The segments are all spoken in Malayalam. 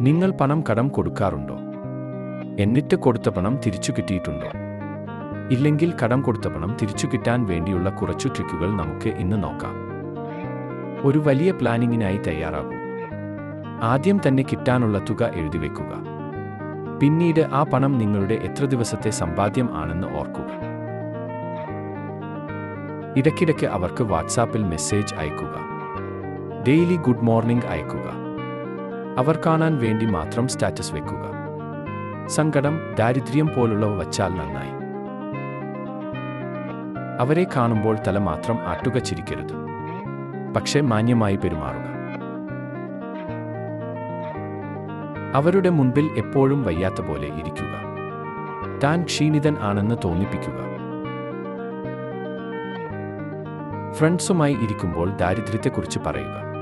നിങ്ങൾ പണം കടം കൊടുക്കാറുണ്ടോ? എന്നിട്ട് കൊടുത്ത പണം തിരിച്ചു കിട്ടിയിട്ടുണ്ടോ? ഇല്ലെങ്കിൽ കടം കൊടുത്ത പണം തിരിച്ചു കിട്ടാൻ വേണ്ടിയുള്ള കുറച്ചു ട്രിക്കുകൾ നമുക്ക് ഇന്ന് നോക്കാം. ഒരു വലിയ പ്ലാനിങ്ങിനായി തയ്യാറാകൂ. ആദ്യം തന്നെ കിട്ടാനുള്ള തുക എഴുതി വെക്കുക. പിന്നീട് ആ പണം നിങ്ങളുടെ എത്ര ദിവസത്തെ സമ്പാദ്യം ആണെന്ന് ഓർക്കുക. ഇടയ്ക്കിടയ്ക്ക് അവർക്ക് വാട്സാപ്പിൽ മെസ്സേജ് അയക്കുക. ഡെയിലി ഗുഡ് മോർണിംഗ് അയക്കുക. അവർ കാണാൻ വേണ്ടി മാത്രം സ്റ്റാറ്റസ് വെക്കുക. സങ്കടം ദാരിദ്ര്യം പോലുള്ളവ വച്ചാൽ നന്നായി. അവരെ കാണുമ്പോൾ തല മാത്രം ആട്ടുക ചിരിക്കരുത് പക്ഷേ മാന്യമായി പെരുമാറുക. അവരുടെ മുൻപിൽ എപ്പോഴും വയ്യാത്ത പോലെ ഇരിക്കുക. താൻ ക്ഷീണിതൻ ആണെന്ന് തോന്നിപ്പിക്കുക. ഫ്രണ്ട്സുമായി ഇരിക്കുമ്പോൾ ദാരിദ്ര്യത്തെക്കുറിച്ച് പറയുക.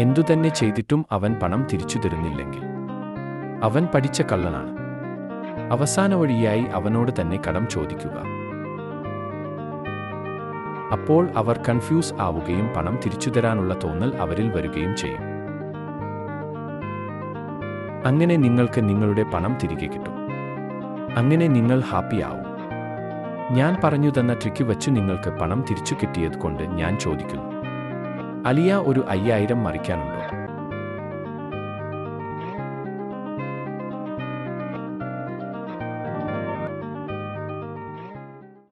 എന്തുതന്നെ ചെയ്തിട്ടും അവൻ പണം തിരിച്ചു തരുന്നില്ലെങ്കിൽ. അവൻ പഠിച്ച കള്ളനാണ്. അവസാന വഴിയായി അവനോട് തന്നെ കടം ചോദിക്കുക. അപ്പോൾ അവർ കൺഫ്യൂസ് ആവുകയും പണം തിരിച്ചു തരാനുള്ള തോന്നൽ അവരിൽ വരികയും ചെയ്യും. അങ്ങനെ നിങ്ങൾക്ക് നിങ്ങളുടെ പണം തിരികെ കിട്ടും. അങ്ങനെ നിങ്ങൾ ഹാപ്പിയാവും ഞാൻ പറഞ്ഞു തന്ന ട്രിക്ക് വച്ചു നിങ്ങൾക്ക് പണം തിരിച്ചു കിട്ടിയത് കൊണ്ട് ഞാൻ ചോദിക്കുന്നു. അലിയ ഒരു അയ്യായിരം മറിക്കാനുണ്ടോ?